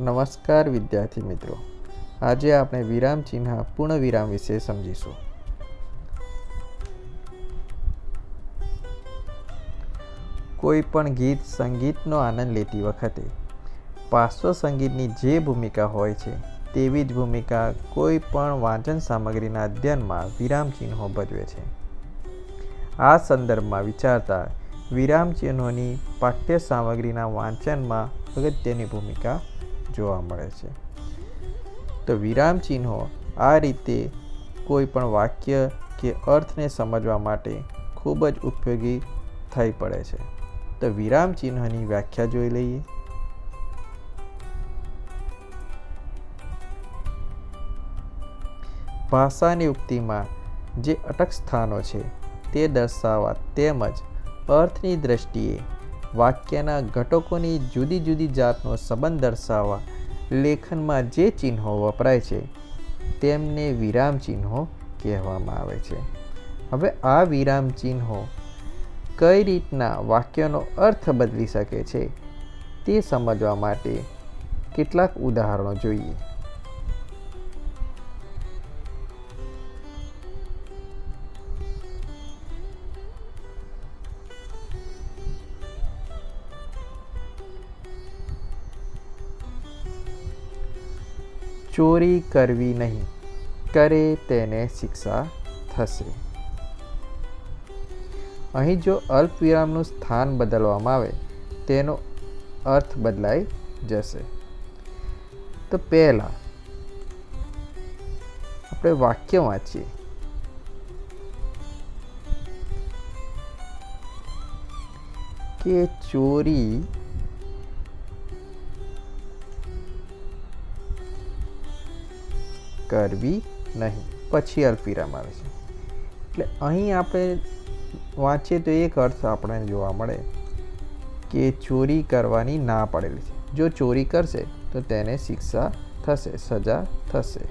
નમસ્કાર વિદ્યાર્થી મિત્રો. આજે આપણે વિરામ ચિહ્ન પૂર્ણ વિરામ વિશે સમજીશું. કોઈ પણ ગીત સંગીતનો આનંદ લેતી વખતે પાર્શ્વ સંગીતની જે ભૂમિકા હોય છે, તેવી જ ભૂમિકા કોઈ પણ વાંચન સામગ્રીના અધ્યયનમાં વિરામ ચિહ્નો ભજવે છે. આ સંદર્ભમાં વિચારતા વિરામ ચિહ્નોની પાઠ્ય સામગ્રીના વાંચનમાં અગત્યની ભૂમિકા જોવા મળે છે. તો વિરામ ચિહ્નો આ રીતે કોઈ પણ વાક્ય કે અર્થને સમજવા માટે ખૂબ જ ઉપયોગી થઈ પડે છે. તો વિરામ ચિહ્નની વ્યાખ્યા જોઈ લઈએ. ભાષાની ઉક્તિમાં જે અટક સ્થાનો છે તે દર્શાવવા તેમજ અર્થની દ્રષ્ટિએ વાક્યના ઘટકોની જુદી જુદી જાતનો સંબંધ દર્શાવવા લેખનમાં જે ચિહ્નો વપરાય છે, તેમને વિરામ ચિહ્નો કહેવામાં આવે છે. હવે આ વિરામ ચિહ્નો કઈ રીતના વાક્યનો અર્થ બદલી શકે છે, તે સમજવા માટે કેટલાક ઉદાહરણો જોઈએ. ચોરી કરવી નહીં. કરે તેને શિક્ષા થશે. અહીં જો અલ્પ વિરામનું સ્થાન બદલવામાં આવે, તેનો અર્થ બદલાઈ જશે. તો પહેલાં આપણે વાક્ય વાંચીએ. કે ચોરી કરવી નહીં. પછી અલ્પવિરામ આવે છે. એટલે અહીં આપણે વાંચીએ તો એક અર્થ આપણને જોવા મળે કે ચોરી કરવાની ના પડેલી છે. જો ચોરી કરશે તો તેને શિક્ષા થશે, સજા થશે.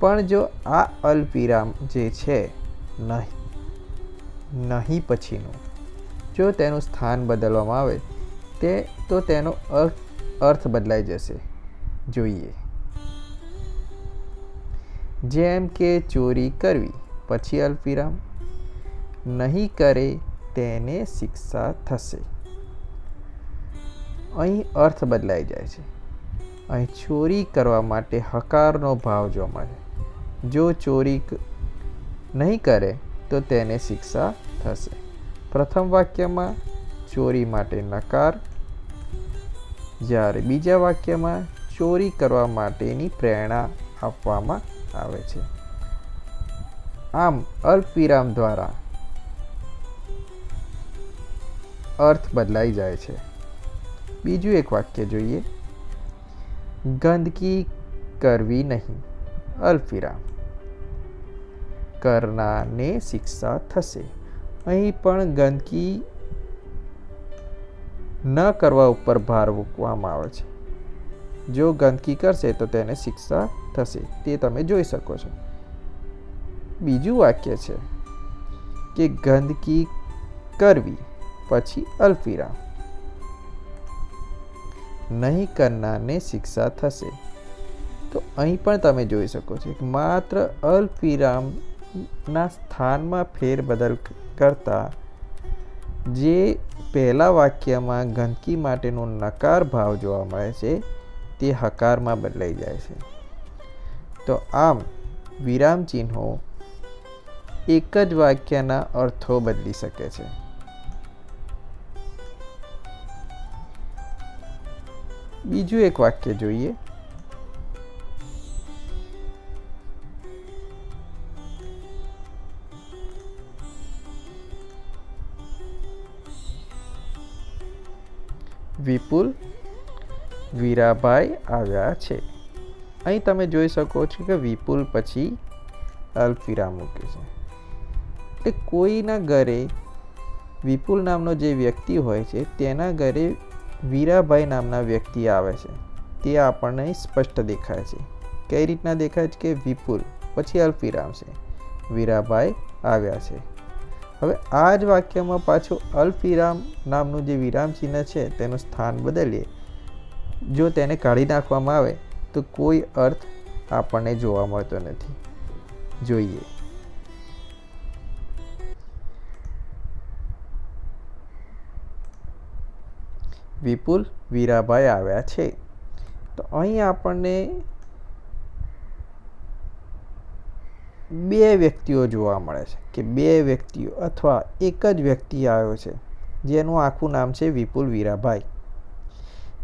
પણ જો આ અલ્પિરામ જે છે, નહીં નહીં પછીનું, જો તેનું સ્થાન બદલવામાં આવે, તે, તો તેનો અર્થ બદલાઈ જશે. જોઈએ. જેમ કે ચોરી કરવી, પછી અલ્પવિરામ. નહીં કરે તેને શિક્ષા થશે. અહીં અર્થ બદલાઈ જાય છે. અહીં ચોરી કરવા માટે હકારનો ભાવ જોવા મળે. જો ચોરી નહીં કરે, તો તેને શિક્ષા થશે. પ્રથમ વાક્યમાં, ચોરી માટે નકાર. જ્યારે બીજા વાક્યમાં, ચોરી કરવા માટેની પ્રેરણા આપવામાં આવે છે. આમ, અલ્પવિરામ દ્વારા અર્થ બદલાઈ જાય છે. બીજું એક વાક્ય જોઈએ. ગંદકી કરવી નહીં. અલ્પવિરામ. કરનારને શિક્ષા થશે. અહીં પણ ગંદકી ન કરવા ઉપર ભાર મૂકવામાં આવે છે. જો ગંદકી કરશે તો તેને શિક્ષા થશે. તે તમે જોઈ શકો છો. બીજું વાક્ય છે કે ગંદકી કરવી પછી અલ્ફીરા. નહીં કરનારને શિક્ષા થશે. તો અહીં પણ તમે જોઈ શકો છો માત્ર અલ્ફીરામના સ્થાનમાં ફેરબદલ કરતા જે પહેલા વાક્યમાં ગંદકી માટેનો નકાર ભાવ જોવા મળે છે તે હકારમાં બદલાઈ જાય છે. તો આમ, વિરામ ચિહ્નો એક જ વાક્યના અર્થો બદલી શકે છે. બીજું એક વાક્ય જોઈએ. વિપુલ વીરાભાઈ આવ્યા છે. અહીં તમે જોઈ શકો છો કે વિપુલ પછી અલ્પવિરામ મૂકે છે. એટલે કોઈના ઘરે વિપુલ નામનો જે વ્યક્તિ હોય છે, તેના ઘરે વીરાભાઈ નામના વ્યક્તિ આવે છે. તે આપણને સ્પષ્ટ દેખાય છે. કઈ રીતના દેખાય છે કે વિપુલ પછી અલ્પવિરામ છે વીરાભાઈ આવ્યા છે. હવે આ જ વાક્યમાં પાછું અલ્પવિરામ નામનું જે વિરામ ચિહ્ન છે, તેનું સ્થાન બદલીએ. જો તેને કાઢી નાખવામાં આવે, તો કોઈ અર્થ આપણને જોવા મળતો નથી. જોઈએ. વિપુલ, વીરાભાઈ આવ્યા છે. તો અહીં આપણને બે વ્યક્તિઓ જોવા મળે છે, કે બે વ્યક્તિઓ અથવા એક જ વ્યક્તિ આવ્યો છે, જેનું આખું નામ છે વિપુલ વીરાભાઈ.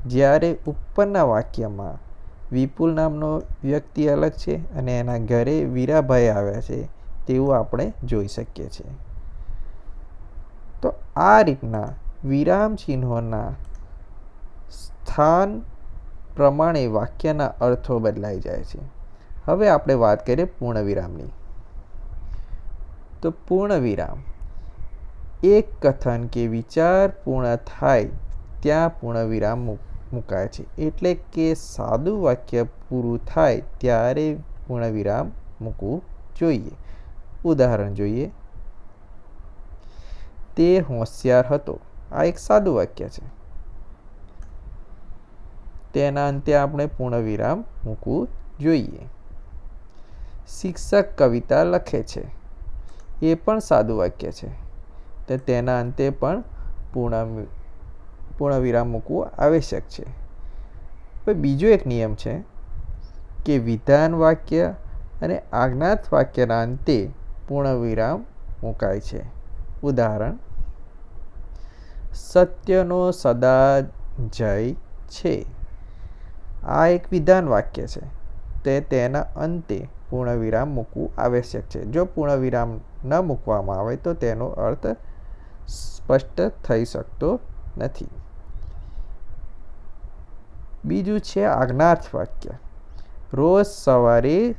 જ્યારે ઉપરના વાક્યમાં વિપુલ નામનો વ્યક્તિ અલગ છે અને એના ઘરે વીરાભાઈ આવ્યા છે, તેવું આપણે જોઈ શકીએ છીએ. તો આ રીતના વિરામ ચિહ્નોના સ્થાન પ્રમાણે વાક્યના અર્થો બદલાઈ જાય છે. હવે આપણે વાત કરીએ પૂર્ણ વિરામની. તો પૂર્ણ વિરામ. એક કથન કે વિચાર પૂર્ણ થાય, ત્યાં પૂર્ણ વિરામ મુકાય છે. એટલે કે સાદું વાક્ય પૂરું થાય ત્યારે પૂર્ણ વિરામ મૂકવું જોઈએ. ઉદાહરણ જોઈએ. તે હોશિયાર હતો. આ એક સાદું વાક્ય છે. તેના અંતે આપણે પૂર્ણ વિરામ મૂકવું જોઈએ. શિક્ષક કવિતા લખે છે. એ પણ સાદું વાક્ય છે. તો તેના અંતે પણ પૂર્ણ પૂર્ણ વિરામ મૂકવું આવશ્યક છે. બીજો એક નિયમ છે કે વિધાન વાક્ય અને આજ્ઞાત વાક્યના અંતે પૂર્ણ વિરામ મુકાય છે. ઉદાહરણ, સત્યનો સદા જય છે. આ એક વિધાન વાક્ય છે. તે તેના અંતે પૂર્ણ વિરામ મૂકવું આવશ્યક છે. જો પૂર્ણ વિરામ ન મૂકવામાં આવે તો તેનો અર્થ સ્પષ્ટ થઈ શકતો નથી. બીજું છે આજ્ઞાર્થ વાક્ય. રોજ સવારે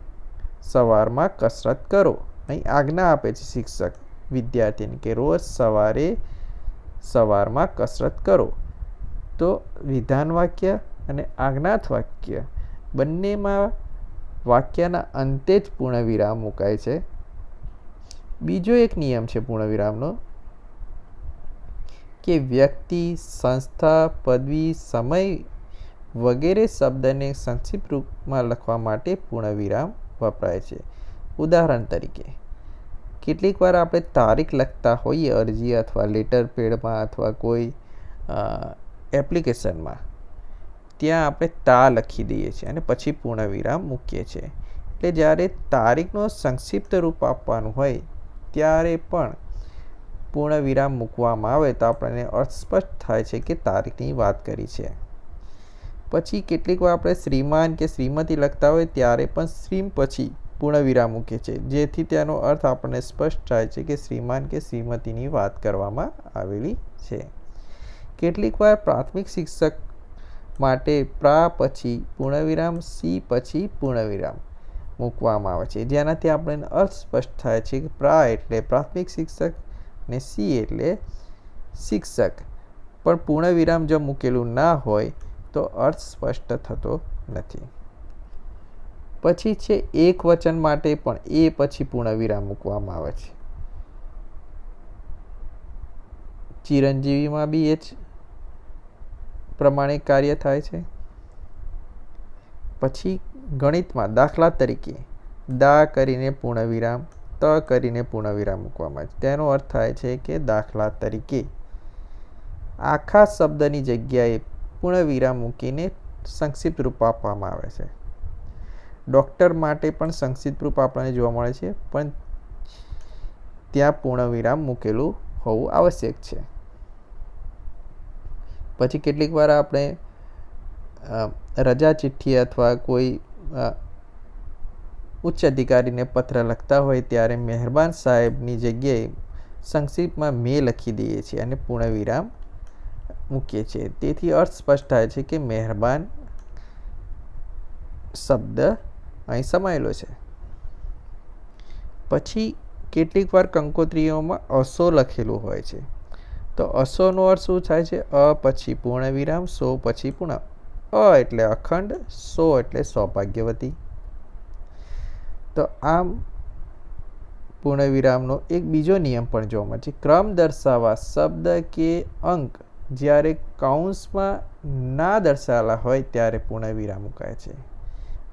સવારમાં કસરત કરો. અહીં આજ્ઞા આપે છે શિક્ષક, વિદ્યાર્થીને કે રોજ સવારે સવારમાં કસરત કરો. તો વિધાન વાક્ય અને આજ્ઞાત વાક્ય બંનેમાં વાક્યના અંતે જ પૂર્ણ વિરામ મુકાય છે. બીજો એક નિયમ છે પૂર્ણ વિરામનો કે વ્યક્તિ, સંસ્થા, પદવી, સમય વગેરે શબ્દને સંક્ષિપ્ત રૂપમાં લખવા માટે પૂર્ણ વિરામ વપરાય છે. ઉદાહરણ તરીકે, કેટલીક વાર આપણે તારીખ લખતા હોઈએ અરજી અથવા લેટર પેડમાં અથવા કોઈ એપ્લિકેશનમાં, ત્યાં આપણે તા લખી દઈએ છીએ અને પછી પૂર્ણ વિરામ મૂકીએ છીએ. એટલે જ્યારે તારીખનો સંક્ષિપ્ત રૂપ આપવાનું હોય, ત્યારે પણ પૂર્ણ વિરામ મૂકવામાં આવે તો આપણને અસ્પષ્ટ થાય છે કે તારીખની વાત કરી છે. પછી કેટલીક વાર આપણે શ્રીમાન કે શ્રીમતી લખતા હોય ત્યારે પણ શ્રીમ પછી પૂર્ણ વિરામ મૂકે છે જેથી તેનો અર્થ આપણને સ્પષ્ટ થાય છે કે શ્રીમાન કે શ્રીમતીની વાત કરવામાં આવેલી છે. કેટલીક વાર પ્રાથમિક શિક્ષક માટે પ્રા પછી પૂર્ણવિરામ, સી પછી પૂર્ણવિરામ મૂકવામાં આવે છે. જેનાથી આપણને અર્થ સ્પષ્ટ થાય છે કે પ્રા એટલે પ્રાથમિક શિક્ષક ને સી એટલે શિક્ષક. પણ પૂર્ણવિરામ જો મૂકેલું ના હોય તો અર્થ સ્પષ્ટ થતો નથી. પછી છે એક વચન માટે પણ એ પછી પૂર્ણવિરામ મૂકવામાં આવે છે. ચિરંજીવીમાં બી એ જ પ્રમાણે કાર્ય થાય છે. પછી ગણિતમાં દાખલા તરીકે દા કરીને પૂર્ણવિરામ, ત કરીને પૂર્ણવિરામ મૂકવામાં આવે તેનો અર્થ થાય છે કે દાખલા તરીકે આખા શબ્દની જગ્યાએ પૂર્ણવિરામ મૂકીને સંક્ષિપ્ત રૂપ આપવામાં આવે છે. ડૉક્ટર માટે પણ સંક્ષિપ્ત રૂપ આપણને જોવા મળે છે, પણ ત્યાં પૂર્ણ વિરામ મૂકેલું હોવું આવશ્યક છે. પછી કેટલીક વાર આપણે રજા ચિઠ્ઠી અથવા કોઈ ઉચ્ચ અધિકારીને પત્ર લખતા હોય ત્યારે મહેરબાન સાહેબની જગ્યાએ સંક્ષિપ્તમાં મેં લખી દઈએ છીએ અને પૂર્ણ વિરામ મૂકીએ છીએ. તેથી અર્થ સ્પષ્ટ થાય છે કે મહેરબાન શબ્દ અહીં સમાયેલો છે. પછી કેટલીક વાર કંકોત્રીઓમાં અસો લખેલું હોય છે. તો અસોનો અર્થ શું થાય છે? અ પછી પૂર્ણ વિરામ સો પછી પૂર્ણ અ એટલે અખંડ, સો એટલે સૌભાગ્યવતી. તો આમ પૂર્ણ વિરામનો એક બીજો નિયમ પણ જોવા મળે છે. ક્રમ દર્શાવવા શબ્દ કે અંક જ્યારે કૌંસમાં ના દર્શાવેલા હોય ત્યારે પૂર્ણ વિરામ મુકાય છે.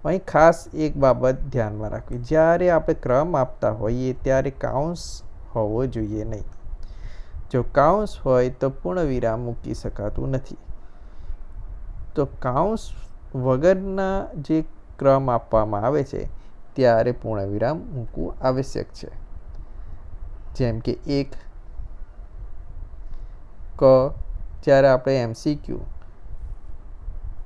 અહીં ખાસ એક બાબત ધ્યાનમાં રાખવી. જ્યારે આપણે ક્રમ આપતા હોઈએ ત્યારે કાઉન્સ હોવો જોઈએ નહીં. જો કાઉન્સ હોય તો પૂર્ણ વિરામ મૂકી શકાતું નથી. તો કાઉન્સ વગરના જે ક્રમ આપવામાં આવે છે ત્યારે પૂર્ણ વિરામ મૂકવું આવશ્યક છે. જેમ કે એક ક જ્યારે આપણે એમસીક્યુ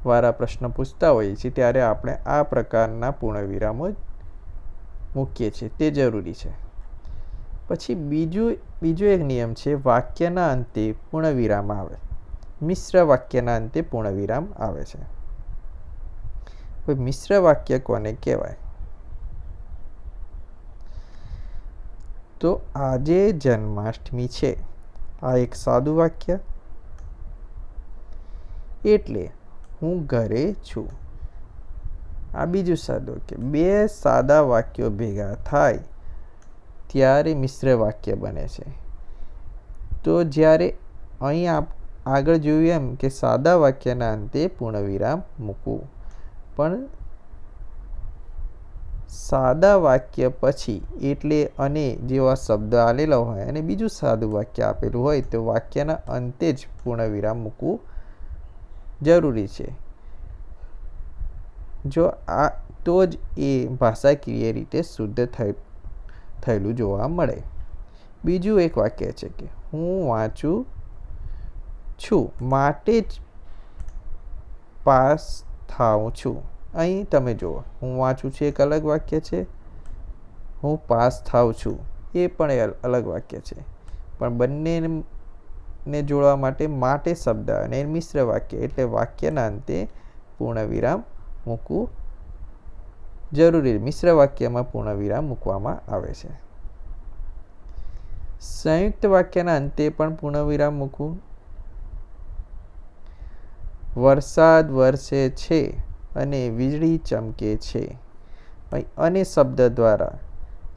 વાળા પ્રશ્ન પૂછતા હોઈએ છીએ, ત્યારે આપણે આ પ્રકારના પૂર્ણ વિરામો મૂકીએ છીએ. તે જરૂરી છે. પછી બીજું, બીજો એક નિયમ છે, વાક્યના અંતે પૂર્ણ વિરામ આવે. મિશ્ર વાક્યના અંતે પૂર્ણ વિરામ આવે છે. મિશ્ર વાક્ય કોને કહેવાય? તો આજે જન્માષ્ટમી છે. આ એક સાદું વાક્ય એટલે હું ઘરે છું. આ બીજું સાદું કે બે સાદા વાક્યો ભેગા થાય ત્યારે મિશ્ર વાક્ય બને છે. તો જ્યારે અહીં આપ આગળ જોયું એમ કે સાદા વાક્યના અંતે પૂર્ણ વિરામ મૂકવું. પણ સાદા વાક્ય પછી એટલે અને જેવા શબ્દ આલેલા હોય અને બીજું સાદું વાક્ય આપેલું હોય તો વાક્યના અંતે જ પૂર્ણ વિરામ મૂકવું જરૂરી છે. જો આ, તો જ એ ભાષાકીય રીતે શુદ્ધ થઈ, થયેલું જોવા મળે. બીજું એક વાક્ય છે કે, હું વાંચું છું, માટે જ પાસ થાઉં છું. અહીં તમે જુઓ, હું વાંચું છું એક અલગ વાક્ય છે. હું પાસ થાઉં છું એ પણ અલગ વાક્ય છે. પણ બંને ને જોડવા માટે માટે શબ્દ અને મિશ્ર વાક્ય એટલે વાક્યના અંતે પૂર્ણ વિરામ મૂકવું જરૂરી. મિશ્ર વાક્યમાં પૂર્ણ વિરામ મૂકવામાં આવે છે. સંયુક્ત વાક્યના અંતે પણ પૂર્ણ વિરામ મૂકવું. વરસાદ વરસે છે અને વીજળી ચમકે છે. અને શબ્દ દ્વારા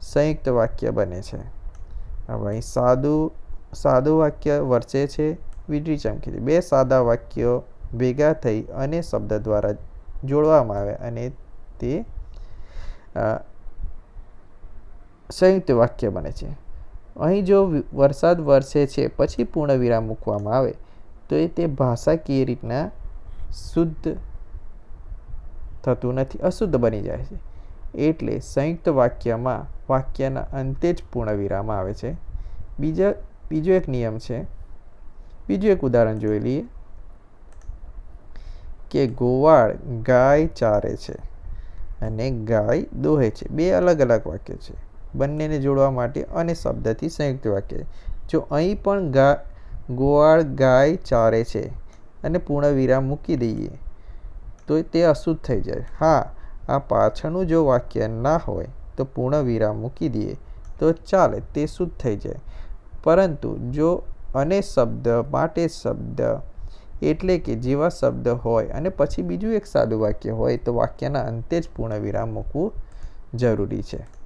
સંયુક્ત વાક્ય બને છે. હવે અહીં સાદું સાદું વાક્ય વરસે છે, વીજળી ચમકી બે સાદા વાક્યો ભેગા થઈ અને શબ્દ દ્વારા જોડવામાં આવે અને તે સંયુક્ત વાક્ય બને છે. અહીં જો વરસાદ વરસે છે, પછી પૂર્ણ વિરામ મૂકવામાં આવે, તો એ તે ભાષાકીય રીતના શુદ્ધ થતું નથી, અશુદ્ધ બની જાય છે. એટલે સંયુક્ત વાક્યમાં વાક્યના અંતે જ પૂર્ણ વિરામ આવે છે. બીજા બીજો એક નિયમ છે. બીજું એક ઉદાહરણ જોઈ લઈએ. કે ગોવાળ ગાય ચારે છે અને ગાય દોહે છે. બે અલગ અલગ વાક્ય છે. બંનેને જોડવા માટે અને શબ્દથી સંયુક્ત વાક્ય. જો અહીં પણ ગા, ગોવાળ ગાય ચારે છે અને પૂર્ણ વિરામ મૂકી દઈએ, તો તે અશુદ્ધ થઈ જાય. હા, આ પાછળનું જો વાક્ય ના હોય, તો પૂર્ણ વિરામ મૂકી દઈએ, તો ચાલે, તે શુદ્ધ થઈ જાય. પરંતુ જો અને શબ્દ માટે શબ્દ એટલે કે જેવા શબ્દ હોય અને પછી બીજું એક સાદું વાક્ય હોય તો વાક્યના અંતે જ પૂર્ણ વિરામ મૂકવું જરૂરી છે.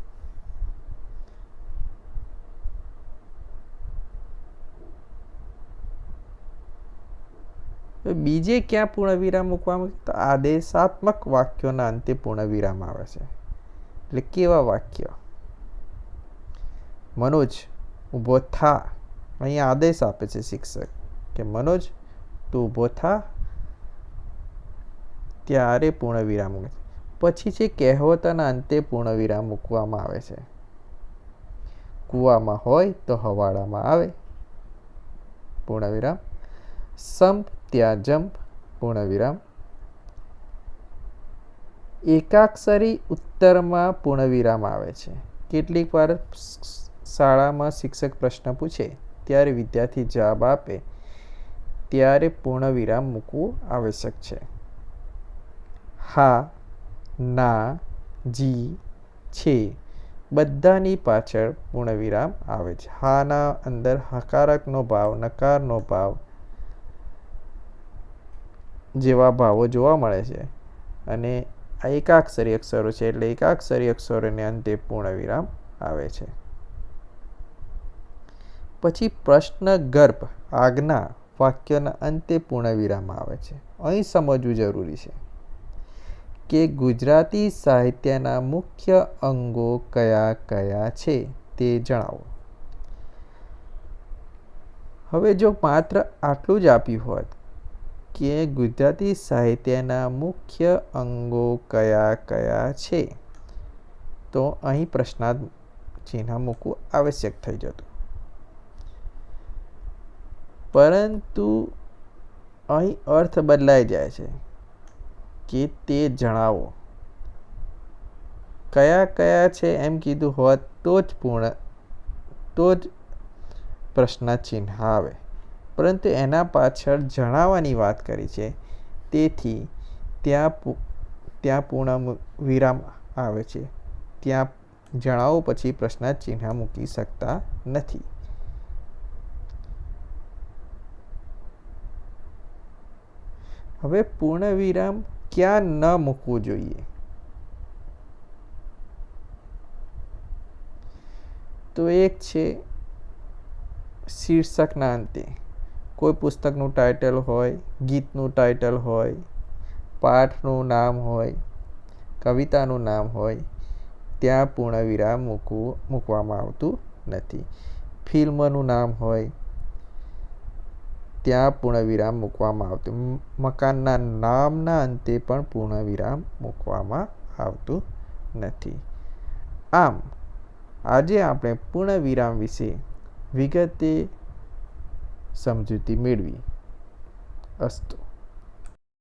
બીજે ક્યાં પૂર્ણ વિરામ મૂકવામાં તો આદેશાત્મક વાક્યોના અંતે પૂર્ણ વિરામ આવે છે. એટલે કેવા વાક્ય? મનોજ ઊભો થા. અહીંયા આદેશ આપે છે શિક્ષક કે, મનોજ, તું ઊભો થા. ત્યારે પૂર્ણ વિરામ પછી છે, કહેવતના અંતે પૂર્ણ વિરામ મૂકવામાં આવે છે. કૂવામાં હોય તો હવાડામાં આવે. પૂર્ણ વિરામ સંપ, ત્યાં જંપ. પૂર્ણ વિરામ એકાક્ષરી ઉત્તરમાં પૂર્ણ વિરામ આવે છે. કેટલીક વાર શાળામાં શિક્ષક પ્રશ્ન પૂછે, ત્યારે વિદ્યાર્થી જવાબ આપે, ત્યારે પૂર્ણ વિરામ મૂકવું આવશ્યક છે. હા, ના, જી, છે, બધાની પાછળ પૂર્ણ વિરામ આવે છે. હાના અંદર હકારકનો ભાવ, નકારનો ભાવ જેવા ભાવો જોવા મળે છે. અને આ એકાક્ષરી અક્ષરો છે, એટલે એકાક્ષરી અક્ષરોને અંતે પૂર્ણ વિરામ આવે છે. પછી પ્રશ્ન ગર્ભ, આજ્ઞા, વાક્યના અંતે પૂર્ણવિરામ આવે છે. અહીં સમજવું જરૂરી છે કે ગુજરાતી સાહિત્યના મુખ્ય અંગો કયા કયા છે તે જણાવો. હવે જો માત્ર આટલું જ આપ્યું હોત કે ગુજરાતી સાહિત્યના મુખ્ય અંગો કયા કયા છે, તો અહીં પ્રશ્નાર્થ ચિહ્ન મૂકવું આવશ્યક થઈ જતું. પરંતુ અહીં અર્થ બદલાઈ જાય છે કે તે જણાવો. કયા કયા છે એમ કીધું હોત તો જ પૂર્ણ, તો જ પ્રશ્ન ચિહ્ન આવે. પરંતુ એના પાછળ જણાવવાની વાત કરી છે, તેથી ત્યાં ત્યાં પૂર્ણ વિરામ આવે છે. ત્યાં જણાવો પછી પ્રશ્ન ચિહ્ન મૂકી શકતા નથી. હવે પૂર્ણ વિરામ ક્યાં ન મૂકવું જોઈએ? તો એક છે શીર્ષકના અંતે. કોઈ પુસ્તકનું ટાઇટલ હોય, ગીતનું ટાઇટલ હોય, પાઠનું નામ હોય, કવિતાનું નામ હોય, ત્યાં પૂર્ણ વિરામ મૂકવું, મૂકવામાં આવતું નથી. ફિલ્મનું નામ હોય ત્યાં પૂર્ણ વિરામ મૂકવામાં આવતું. મકાનના નામના અંતે પણ પૂર્ણ વિરામ મૂકવામાં આવતું નથી. આમ, આજે આપણે પૂર્ણ વિરામ વિશે વિગતે સમજૂતી મેળવી. અસ્તુ.